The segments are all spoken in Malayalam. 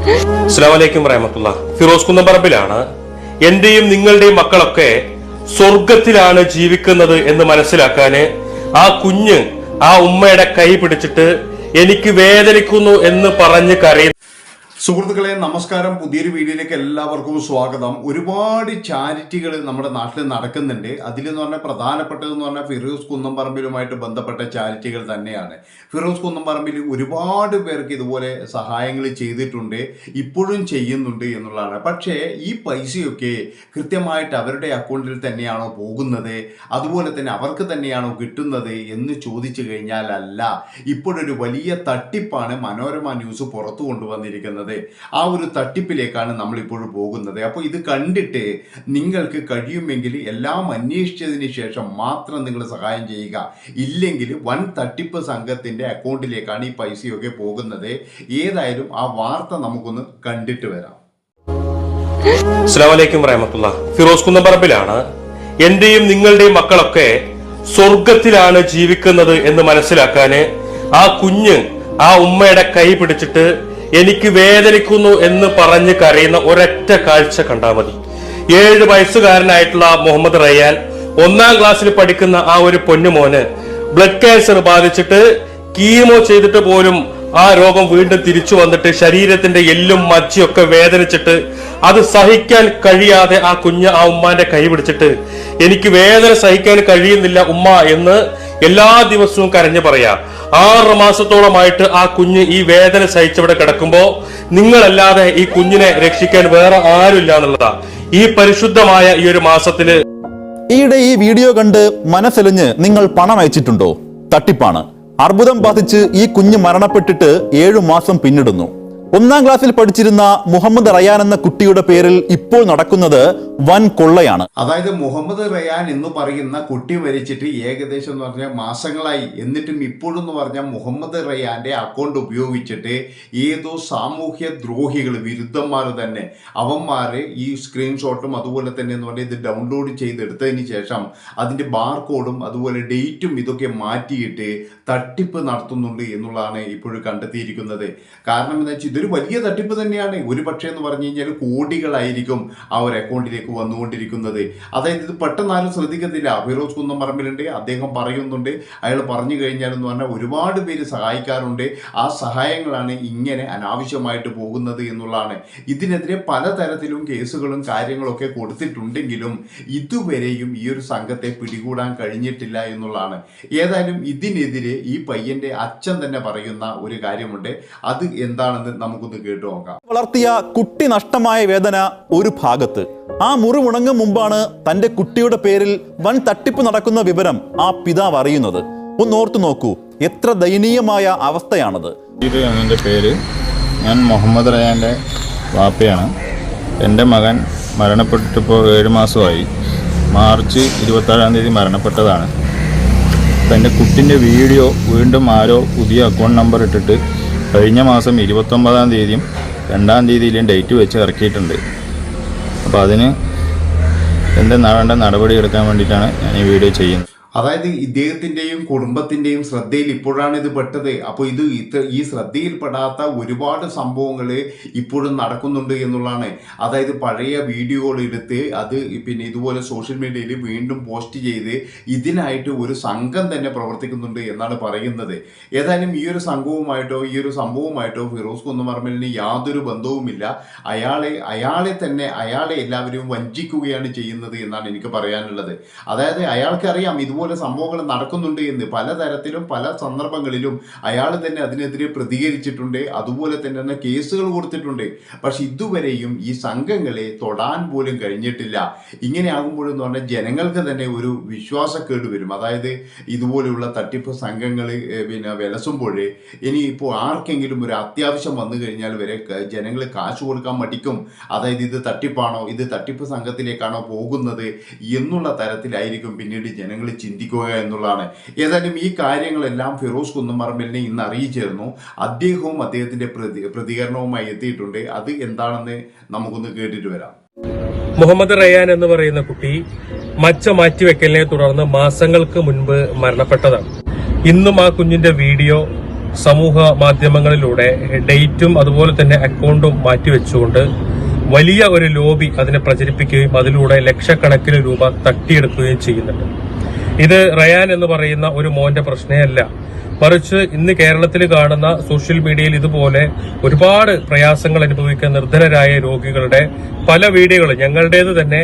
അസ്ലാമലൈക്കും റഹമത്തുള്ള ഫിറോസ് കുന്നംപറമ്പിലാണ് എന്റെയും നിങ്ങളുടെയും മക്കളൊക്കെ സ്വർഗത്തിലാണ് ജീവിക്കുന്നത് എന്ന് മനസ്സിലാക്കാന് ആ കുഞ്ഞ് ആ ഉമ്മയുടെ കൈ പിടിച്ചിട്ട് എനിക്ക് വേദനിക്കുന്നു എന്ന് പറഞ്ഞ് കരയുന്നു സുഹൃത്തുക്കളെ നമസ്കാരം. പുതിയൊരു വീഡിയോയിലേക്ക് എല്ലാവർക്കും സ്വാഗതം. ഒരുപാട് ചാരിറ്റികൾ നമ്മുടെ നാട്ടിൽ നടക്കുന്നുണ്ട്. അതിലെന്ന് പറഞ്ഞാൽ പ്രധാനപ്പെട്ടതെന്ന് പറഞ്ഞാൽ ഫിറോസ് കുന്നംപറമ്പിലുമായിട്ട് ബന്ധപ്പെട്ട ചാരിറ്റികൾ തന്നെയാണ്. ഫിറോസ് കുന്നംപറമ്പിൽ ഒരുപാട് പേർക്ക് ഇതുപോലെ സഹായങ്ങൾ ചെയ്തിട്ടുണ്ട്. ഇപ്പോഴും ചെയ്യുന്നുണ്ട് എന്നുള്ളതാണ്. പക്ഷേ ഈ പൈസയൊക്കെ കൃത്യമായിട്ട് അവരുടെ അക്കൗണ്ടിൽ തന്നെയാണോ പോകുന്നത്? അതുപോലെ തന്നെ അവർക്ക് തന്നെയാണോ കിട്ടുന്നത് എന്ന് ചോദിച്ചു കഴിഞ്ഞാൽ അല്ല ഇപ്പോഴൊരു വലിയ തട്ടിപ്പാണ് മനോരമ ന്യൂസ് പുറത്തു കൊണ്ടുവന്നിരിക്കുന്നത്. ആ ഒരു തട്ടിപ്പിലേക്കാണ് നമ്മൾ ഇപ്പോൾ പോകുന്നത്. അപ്പോൾ ഇത് കണ്ടിട്ട് നിങ്ങൾക്ക് കഴിയുമെങ്കിൽ എല്ലാം അന്വേഷിച്ചതിന് ശേഷം മാത്രം നിങ്ങൾ സഹായം ചെയ്യുക. ഇല്ലെങ്കിൽ വൻ തട്ടിപ്പ് സംഘത്തിന്റെ അക്കൗണ്ടിലേക്കാണ് ഈ പൈസയൊക്കെ പോകുന്നത്. ഏതായാലും ആ വാർത്ത നമുക്കൊന്ന് കണ്ടിട്ട് വരാം. അസ്ലാമലൈക്കും റഹമത്തുള്ള ഫിറോസ് കുന്നമ്പറമ്പിലാണ് എന്റെയും നിങ്ങളുടെയും മക്കളൊക്കെ സ്വർഗത്തിലാണ് ജീവിക്കുന്നത് എന്ന് മനസ്സിലാക്കാന് ആ കുഞ്ഞ് ആ ഉമ്മയുടെ കൈ പിടിച്ചിട്ട് എനിക്ക് വേദനിക്കുന്നു എന്ന് പറഞ്ഞ് കരയുന്ന ഒരൊറ്റ കാഴ്ച കണ്ടാൽ മതി. ഏഴ് വയസ്സുകാരനായിട്ടുള്ള മുഹമ്മദ് റയ്യാൻ ഒന്നാം ക്ലാസ്സിൽ പഠിക്കുന്ന ആ ഒരു പൊന്നുമോന് ബ്ലഡ് ക്യാൻസർ ബാധിച്ചിട്ട് കീമോ ചെയ്തിട്ട് പോലും ആ രോഗം വീണ്ടും തിരിച്ചു വന്നിട്ട് ശരീരത്തിന്റെ എല്ലും മജ്ജയൊക്കെ വേദനിച്ചിട്ട് അത് സഹിക്കാൻ കഴിയാതെ ആ കുഞ്ഞ് ആ ഉമ്മാന്റെ കൈ പിടിച്ചിട്ട് എനിക്ക് വേദന സഹിക്കാൻ കഴിയുന്നില്ല ഉമ്മ എന്ന് എല്ലാ ദിവസവും കരഞ്ഞു പറയാ. ആറ് മാസത്തോളമായിട്ട് ആ കുഞ്ഞ് ഈ വേദന സഹിച്ചവിടെ കിടക്കുമ്പോ നിങ്ങളല്ലാതെ ഈ കുഞ്ഞിനെ രക്ഷിക്കാൻ വേറെ ആരുമില്ല എന്നുള്ളതാ. ഈ പരിശുദ്ധമായ ഈ ഒരു മാസത്തിൽ ഈയിടെ ഈ വീഡിയോ കണ്ട് മനസ്സെലിഞ്ഞ് നിങ്ങൾ പണം അയച്ചിട്ടുണ്ടോ? തട്ടിപ്പാണ്. അർബുദം ബാധിച്ച് ഈ കുഞ്ഞ് മരണപ്പെട്ടിട്ട് ഏഴു മാസം പിന്നിടുന്നു. ഒന്നാം ക്ലാസ്സിൽ പഠിച്ചിരുന്ന മുഹമ്മദ് റയാൻ എന്ന കുട്ടിയുടെ പേരിൽ ഇപ്പോൾ നടക്കുന്നത് വൻ കൊള്ളയാണ്. അതായത് മുഹമ്മദ് റയാൻ എന്ന് പറയുന്ന കുട്ടി മരിച്ചിട്ട് ഏകദേശം എന്ന് പറഞ്ഞാൽ മാസങ്ങളായി. എന്നിട്ടും ഇപ്പോഴും എന്ന് പറഞ്ഞാൽ മുഹമ്മദ് റയാന്റെ അക്കൗണ്ട് ഉപയോഗിച്ചിട്ട് ഏതോ സാമൂഹ്യ ദ്രോഹികൾ വിരുദ്ധന്മാർ തന്നെ അവന്മാര് ഈ സ്ക്രീൻഷോട്ടും അതുപോലെ തന്നെ എന്ന് പറഞ്ഞാൽ ഇത് ഡൗൺലോഡ് ചെയ്തെടുത്തതിന് ശേഷം അതിന്റെ ബാർകോഡും അതുപോലെ ഡേറ്റും ഇതൊക്കെ മാറ്റിയിട്ട് തട്ടിപ്പ് നടത്തുന്നുണ്ട് എന്നുള്ളതാണ് ഇപ്പോഴും കണ്ടെത്തിയിരിക്കുന്നത്. കാരണം എന്താ വെച്ചാൽ ഇതൊരു വലിയ തട്ടിപ്പ് തന്നെയാണ്. ഒരു പക്ഷേ എന്ന് പറഞ്ഞു കഴിഞ്ഞാൽ കോടികളായിരിക്കും ആ ഒരു അക്കൗണ്ടിലേക്ക് വന്നുകൊണ്ടിരിക്കുന്നത്. അതായത് ഇത് പെട്ടെന്നാലും ശ്രദ്ധിക്കത്തില്ല. ഫിറോസ് കുന്നംപറമ്പിലുണ്ട് അദ്ദേഹം പറയുന്നുണ്ട്. അയാൾ പറഞ്ഞു കഴിഞ്ഞാൽ എന്ന് പറഞ്ഞാൽ ഒരുപാട് പേര് സഹായിക്കാറുണ്ട്. ആ സഹായങ്ങളാണ് ഇങ്ങനെ അനാവശ്യമായിട്ട് പോകുന്നത് എന്നുള്ളതാണ്. ഇതിനെതിരെ പലതരത്തിലും കേസുകളും കാര്യങ്ങളൊക്കെ കൊടുത്തിട്ടുണ്ടെങ്കിലും ഇതുവരെയും ഈ ഒരു സംഘത്തെ പിടികൂടാൻ കഴിഞ്ഞിട്ടില്ല എന്നുള്ളതാണ്. ഏതായാലും ഇതിനെതിരെ ഈ പയ്യന്റെ അച്ഛൻ തന്നെ പറയുന്ന ഒരു കാര്യമുണ്ട്. അത് എന്താണെന്ന് നമുക്കൊന്ന് കേട്ടു നോക്കാം. വളർത്തിയ കുട്ടി നഷ്ടമായ വേദന ഒരു ഭാഗത്ത്. ആ മുറിവുണങ്ങും മുമ്പാണ് തന്റെ കുട്ടിയുടെ പേരിൽ വൻ തട്ടിപ്പ് നടക്കുന്ന വിവരം ആ പിതാവ് അറിയുന്നത്. ഒന്ന് ഓർത്തു നോക്കൂ എത്ര ദയനീയമായ അവസ്ഥയാണത്. ഇത് എന്റെ പേര്. ഞാൻ മുഹമ്മദ് റയാന്റെ വാപ്പയാണ്. എന്റെ മകൻ മരണപ്പെട്ടിട്ടിപ്പോൾ ഏഴ് മാസമായി. മാർച്ച് ഇരുപത്തേഴാം തീയതി മരണപ്പെട്ടതാണ്. അപ്പം എന്റെ കുട്ടിന്റെ വീഡിയോ വീണ്ടും ആരോ പുതിയ അക്കൗണ്ട് നമ്പർ ഇട്ടിട്ട് കഴിഞ്ഞ മാസം ഇരുപത്തൊമ്പതാം തീയതിയും രണ്ടാം തീയതിയിലും ഡേറ്റ് വെച്ച് ഇറക്കിയിട്ടുണ്ട്. അപ്പോൾ അതിന് എന്റെ വേണ്ട നടപടി എടുക്കാൻ വേണ്ടിയിട്ടാണ് ഞാൻ ഈ വീഡിയോ ചെയ്യുന്നത്. അതായത് ഇദ്ദേഹത്തിന്റെയും കുടുംബത്തിന്റെയും ശ്രദ്ധയിൽ ഇപ്പോഴാണ് ഇത് പെട്ടത്. അപ്പോൾ ഇത് ഇത്ര ഈ ശ്രദ്ധയിൽപ്പെടാത്ത ഒരുപാട് സംഭവങ്ങൾ ഇപ്പോഴും നടക്കുന്നുണ്ട് എന്നുള്ളതാണ്. അതായത് പഴയ വീഡിയോകൾ എടുത്ത് അത് പിന്നെ ഇതുപോലെ സോഷ്യൽ മീഡിയയിൽ വീണ്ടും പോസ്റ്റ് ചെയ്ത് ഇതിനായിട്ട് ഒരു സംഘം തന്നെ പ്രവർത്തിക്കുന്നുണ്ട് എന്നാണ് പറയുന്നത്. ഏതായാലും ഈ ഒരു സംഘവുമായിട്ടോ ഈ ഒരു സംഭവവുമായിട്ടോ ഫിറോസ് കുന്നുമർമലിന് യാതൊരു ബന്ധവുമില്ല. അയാളെ അയാളെ തന്നെ അയാളെ എല്ലാവരും വഞ്ചിക്കുകയാണ് ചെയ്യുന്നത് എന്നാണ് എനിക്ക് പറയാനുള്ളത്. അതായത് അയാൾക്കറിയാം ഇതുപോലെ സംഭവങ്ങൾ നടക്കുന്നുണ്ട് എന്ന് പലതരത്തിലും പല സന്ദർഭങ്ങളിലും അയാൾ തന്നെ അതിനെതിരെ പ്രതികരിച്ചിട്ടുണ്ട്. അതുപോലെ തന്നെ കേസുകൾ കൊടുത്തിട്ടുണ്ട്. പക്ഷെ ഇതുവരെയും ഈ സംഘങ്ങളെ തൊടാൻ പോലും കഴിഞ്ഞിട്ടില്ല. ഇങ്ങനെ ആകുമ്പോഴെന്ന് പറഞ്ഞാൽ ജനങ്ങൾക്ക് തന്നെ ഒരു വിശ്വാസക്കേട് വരും. അതായത് ഇതുപോലെയുള്ള തട്ടിപ്പ് സംഘങ്ങൾ പിന്നെ വിലസുമ്പോൾ ഇനി ഇപ്പോൾ ആർക്കെങ്കിലും ഒരു അത്യാവശ്യം വന്നു കഴിഞ്ഞാൽ വരെ ജനങ്ങൾ കാശ് കൊടുക്കാൻ മടിക്കും. അതായത് ഇത് തട്ടിപ്പാണോ ഇത് തട്ടിപ്പ് സംഘത്തിലേക്കാണോ പോകുന്നത് എന്നുള്ള തരത്തിലായിരിക്കും പിന്നീട് ജനങ്ങൾ ചിന്തിക്കുക എന്നുള്ളതാണ്. ഏതായാലും ഈ കാര്യങ്ങളെല്ലാം ഫിറോസ് കുന്നമറമ്പലിനെ ഇന്ന് അറിയിച്ചിരുന്നു. അദ്ദേഹവും അദ്ദേഹത്തിന്റെ പ്രതി പ്രതികരണവുമായി എത്തിയിട്ടുണ്ട്. അത് എന്താണെന്ന് നമുക്കൊന്ന് കേട്ടിട്ട് വരാം. മുഹമ്മദ് റയാൻ എന്ന് പറയുന്ന കുട്ടി മച്ച മാറ്റിവെക്കലിനെ തുടർന്ന് മാസങ്ങൾക്ക് മുൻപ് മരണപ്പെട്ടതാണ്. ഇന്നും ആ കുഞ്ഞിന്റെ വീഡിയോ സമൂഹ മാധ്യമങ്ങളിലൂടെ ഡേറ്റും അതുപോലെ തന്നെ അക്കൗണ്ടും മാറ്റിവെച്ചുകൊണ്ട് വലിയ ഒരു ലോബി അതിനെ പ്രചരിപ്പിക്കുകയും അതിലൂടെ ലക്ഷക്കണക്കിന് രൂപ തട്ടിയെടുക്കുകയും ചെയ്യുന്നുണ്ട്. ഇത് റയാൻ എന്ന് പറയുന്ന ഒരു മോന്റെ പ്രശ്നമല്ല മറിച്ച് ഇന്ന് കേരളത്തിൽ കാണുന്ന സോഷ്യൽ മീഡിയയിൽ ഇതുപോലെ ഒരുപാട് പ്രയാസങ്ങൾ അനുഭവിക്കുന്ന നിർധനരായ രോഗികളുടെ പല വീഡിയോകൾ ഞങ്ങളുടേത് തന്നെ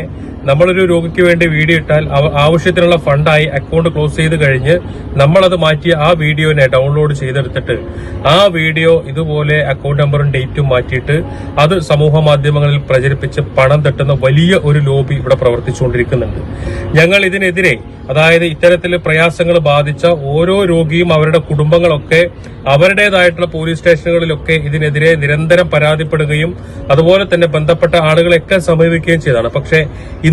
നമ്മളൊരു രോഗിക്ക് വേണ്ടി വീഡിയോ ഇട്ടാൽ ആവശ്യത്തിനുള്ള ഫണ്ടായി അക്കൗണ്ട് ക്ലോസ് ചെയ്ത് കഴിഞ്ഞ് നമ്മളത് മാറ്റി ആ വീഡിയോനെ ഡൗൺലോഡ് ചെയ്തെടുത്തിട്ട് ആ വീഡിയോ ഇതുപോലെ അക്കൗണ്ട് നമ്പറും ഡേറ്റും മാറ്റിയിട്ട് അത് സമൂഹ മാധ്യമങ്ങളിൽ പ്രചരിപ്പിച്ച് പണം തട്ടുന്ന വലിയ ഒരു ലോബി ഇവിടെ പ്രവർത്തിച്ചുകൊണ്ടിരിക്കുന്നുണ്ട്. ഞങ്ങൾ ഇതിനെതിരെ അതായത് ഇത്തരത്തിൽ പ്രയാസങ്ങൾ ബാധിച്ച ഓരോ രോഗിയും അവരുടെ കുടുംബങ്ങളൊക്കെ അവരുടേതായിട്ടുള്ള പോലീസ് സ്റ്റേഷനുകളിലൊക്കെ ഇതിനെതിരെ നിരന്തരം പരാതിപ്പെടുകയും അതുപോലെ തന്നെ ബന്ധപ്പെട്ട ആളുകളെയൊക്കെ സമീപിക്കുകയും ചെയ്തതാണ്. പക്ഷേ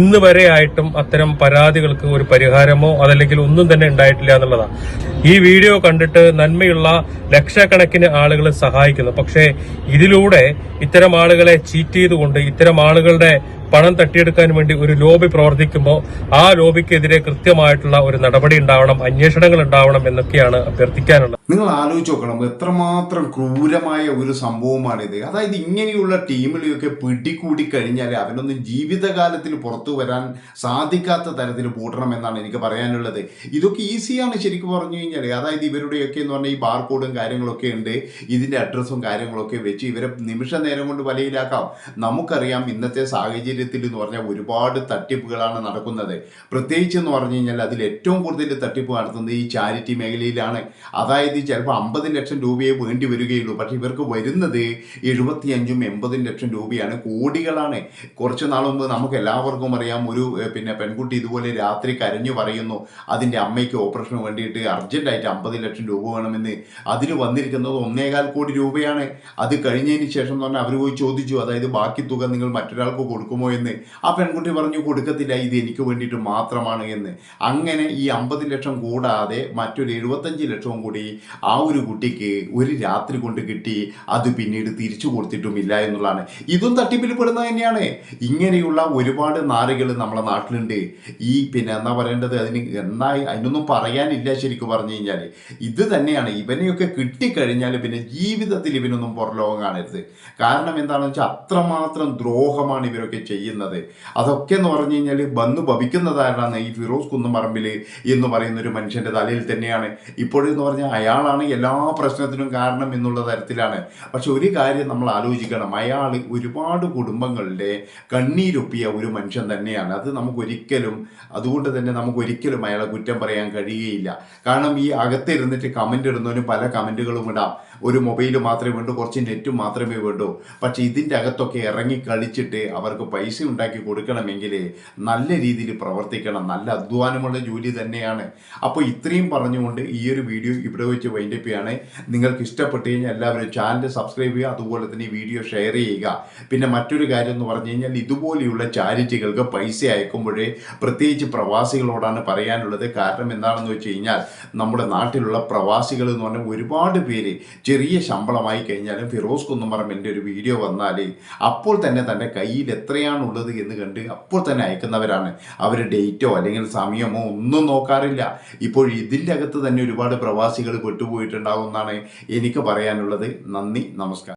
ഇന്ന് വരെ ആയിട്ടും അത്തരം പരാതികൾക്ക് ഒരു പരിഹാരമോ അതല്ലെങ്കിൽ ഒന്നും തന്നെ ഉണ്ടായിട്ടില്ല എന്നുള്ളതാണ് ഈ വീഡിയോ കണ്ടിട്ട് നന്മയുള്ള ലക്ഷക്കണക്കിന് ആളുകൾ സഹായിക്കുന്നു. പക്ഷേ ഇതിലൂടെ ഇത്തരം ആളുകളെ ചീറ്റ് ചെയ്തുകൊണ്ട് ഇത്തരം ആളുകളുടെ പണം തട്ടിയെടുക്കാൻ വേണ്ടി ഒരു ലോബി പ്രവർത്തിക്കുമ്പോൾ ആ ലോബിക്കെതിരെ കൃത്യമായിട്ടുള്ള ഒരു നടപടി ഉണ്ടാവണം അന്വേഷണങ്ങൾ ഉണ്ടാവണം എന്നൊക്കെയാണ് അഭ്യർത്ഥിക്കാനുള്ളത്. നിങ്ങൾ ആലോചിച്ച് നോക്കണം. എത്രമാത്രം ക്രൂരമായ ഒരു സംഭവമാണിത് അതായത് ഇങ്ങനെയുള്ള ടീമിലെയൊക്കെ പിടികൂടി കഴിഞ്ഞാൽ അവനൊന്നും ജീവിതകാലത്തിൽ പുറത്തു വരാൻ സാധിക്കാത്ത തരത്തിൽ പൂട്ടണമെന്നാണ് എനിക്ക് പറയാനുള്ളത്. ഇതൊക്കെ ഈസിയാണ് ശരിക്കും പറഞ്ഞു കഴിഞ്ഞാൽ അതായത് ഇവരുടെയൊക്കെ എന്ന് പറഞ്ഞാൽ ഈ ബാർകോഡും കാര്യങ്ങളൊക്കെ ഉണ്ട്. ഇതിന്റെ അഡ്രസ്സും കാര്യങ്ങളൊക്കെ വെച്ച് ഇവരെ നിമിഷ നേരം കൊണ്ട് വലയിലാക്കാം. നമുക്കറിയാം ഇന്നത്തെ സാഹചര്യത്തിൽ എന്ന് പറഞ്ഞാൽ ഒരുപാട് തട്ടിപ്പുകളാണ് നടക്കുന്നത്. പ്രത്യേകിച്ച് എന്ന് പറഞ്ഞു കഴിഞ്ഞാൽ അതിൽ ഏറ്റവും കൂടുതൽ തട്ടിപ്പ് നടത്തുന്നത് ഈ ചാരിറ്റി മേഖലയിലാണ്. അതായത് ചിലപ്പോൾ അമ്പത് ലക്ഷം രൂപയെ വേണ്ടി വരികയുള്ളൂ. പക്ഷേ ഇവർക്ക് വരുന്നത് എഴുപത്തിയഞ്ചും എൺപതും ലക്ഷം രൂപയാണ്. കോടികളാണ്. കുറച്ച് നാൾ മുമ്പ് നമുക്ക് എല്ലാവർക്കും അറിയാം ഒരു പിന്നെ പെൺകുട്ടി ഇതുപോലെ രാത്രി കരഞ്ഞു പറയുന്നു അതിന്റെ അമ്മയ്ക്ക് ഓപ്പറേഷന് വേണ്ടിയിട്ട് അർജന്റായിട്ട് അമ്പത് ലക്ഷം രൂപ വേണമെന്ന്. അതിന് വന്നിരിക്കുന്നത് ഒന്നേകാൽ കോടി രൂപയാണ്. അത് കഴിഞ്ഞതിന് ശേഷം എന്ന് പറഞ്ഞാൽ അവർ പോയി ചോദിച്ചു അതായത് ബാക്കി തുക നിങ്ങൾ മറ്റൊരാൾക്ക് കൊടുക്കുമോ എന്ന്. ആ പെൺകുട്ടി പറഞ്ഞു കൊടുക്കത്തില്ല ഇത് എനിക്ക് വേണ്ടിയിട്ട് മാത്രമാണ് എന്ന്. അങ്ങനെ ഈ അമ്പത് ലക്ഷം കൂടാതെ മറ്റൊരു എഴുപത്തഞ്ച് ലക്ഷവും കൂടി ആ ഒരു കുട്ടിക്ക് ഒരു രാത്രി കൊണ്ട് കിട്ടി. അത് പിന്നീട് തിരിച്ചു കൊടുത്തിട്ടുമില്ല എന്നുള്ളതാണ്. ഇതും തട്ടിപ്പിൽ പെടുന്നത് തന്നെയാണ്. ഇങ്ങനെയുള്ള ഒരുപാട് നാറുകൾ നമ്മളെ നാട്ടിലുണ്ട്. ഈ പിന്നെ എന്താ പറയേണ്ടത്? അതിന് എന്നാ അതിനൊന്നും പറയാനില്ല ശരിക്കും പറഞ്ഞു കഴിഞ്ഞാൽ ഇത് തന്നെയാണ്. ഇവനെയൊക്കെ കിട്ടിക്കഴിഞ്ഞാൽ പിന്നെ ജീവിതത്തിൽ ഇവനൊന്നും പുറലോകം കാണരുത്. കാരണം എന്താണെന്ന് വെച്ചാൽ അത്രമാത്രം ദ്രോഹമാണ് ഇവരൊക്കെ ചെയ്യുന്നത്. അതൊക്കെ എന്ന് പറഞ്ഞു കഴിഞ്ഞാൽ വന്നു ഭവിക്കുന്നതാരാണ് ഈ ഫിറോസ് കുന്നുമറമ്പിൽ എന്ന് പറയുന്ന ഒരു മനുഷ്യന്റെ തലയിൽ തന്നെയാണ്. ഇപ്പോഴെന്ന് പറഞ്ഞാൽ അയാളാണ് എല്ലാ പ്രശ്നത്തിനും കാരണം എന്നുള്ള തരത്തിലാണ്. പക്ഷെ ഒരു കാര്യം നമ്മൾ ആലോചിക്കണം. അയാൾ ഒരുപാട് കുടുംബങ്ങളുടെ കണ്ണീരൊപ്പിയ ഒരു മനുഷ്യൻ തന്നെയാണ്. അത് നമുക്കൊരിക്കലും അതുകൊണ്ട് തന്നെ നമുക്കൊരിക്കലും അയാളെ കുറ്റം പറയാൻ കഴിയുകയില്ല. കാരണം ഈ അകത്തിരുന്നിട്ട് കമന്റ് ഇടുന്നവന് പല കമന്റുകളും ഇടാം. ഒരു മൊബൈൽ മാത്രമേ വേണ്ടൂ കുറച്ച് നെറ്റും മാത്രമേ വേണ്ടൂ. പക്ഷേ ഇതിന്റെ അകത്തൊക്കെ ഇറങ്ങി കളിച്ചിട്ട് അവർക്ക് പൈസ ഉണ്ടാക്കി കൊടുക്കണമെങ്കിൽ നല്ല രീതിയിൽ പ്രവർത്തിക്കണം. നല്ല അധ്വാനമുള്ള ജോലി തന്നെയാണ്. അപ്പോൾ ഇത്രയും പറഞ്ഞുകൊണ്ട് ഈ ഒരു വീഡിയോ ഇവിടെ വെച്ച് വൈൻഡപ്പ് ചെയ്യാണ്. നിങ്ങൾക്ക് ഇഷ്ടപ്പെട്ട് കഴിഞ്ഞാൽ എല്ലാവരും ചാനൽ സബ്സ്ക്രൈബ് ചെയ്യുക അതുപോലെ തന്നെ വീഡിയോ ഷെയർ ചെയ്യുക. പിന്നെ മറ്റൊരു കാര്യം എന്ന് പറഞ്ഞു കഴിഞ്ഞാൽ ഇതുപോലെയുള്ള ചാരിറ്റികൾക്ക് പൈസ അയക്കുമ്പോഴേ പ്രത്യേകിച്ച് പ്രവാസികളോടാണ് പറയാനുള്ളത്. കാരണം എന്താണെന്ന് വെച്ച് കഴിഞ്ഞാൽ നമ്മുടെ നാട്ടിലുള്ള പ്രവാസികൾ എന്ന് പറഞ്ഞാൽ ഒരുപാട് പേര് ചെറിയ ശമ്പളമായി കഴിഞ്ഞാലും ഫിറോസ് കുന്നുമറമ്പിന്റെ ഒരു വീഡിയോ വന്നാൽ അപ്പോൾ തന്നെ തന്റെ കയ്യിൽ എത്രയാണുള്ളത് എന്ന് കണ്ട് അപ്പോൾ തന്നെ അയക്കുന്നവരാണ്. അവർ ഡേറ്റോ അല്ലെങ്കിൽ സമയമോ ഒന്നും നോക്കാറില്ല. ഇപ്പോൾ ഇതിന്റെ അകത്ത് തന്നെ ഒരുപാട് പ്രവാസികൾ പെട്ടുപോയിട്ടുണ്ടാകുമെന്നാണ് എനിക്ക് പറയാനുള്ളത്. നന്ദി നമസ്കാരം.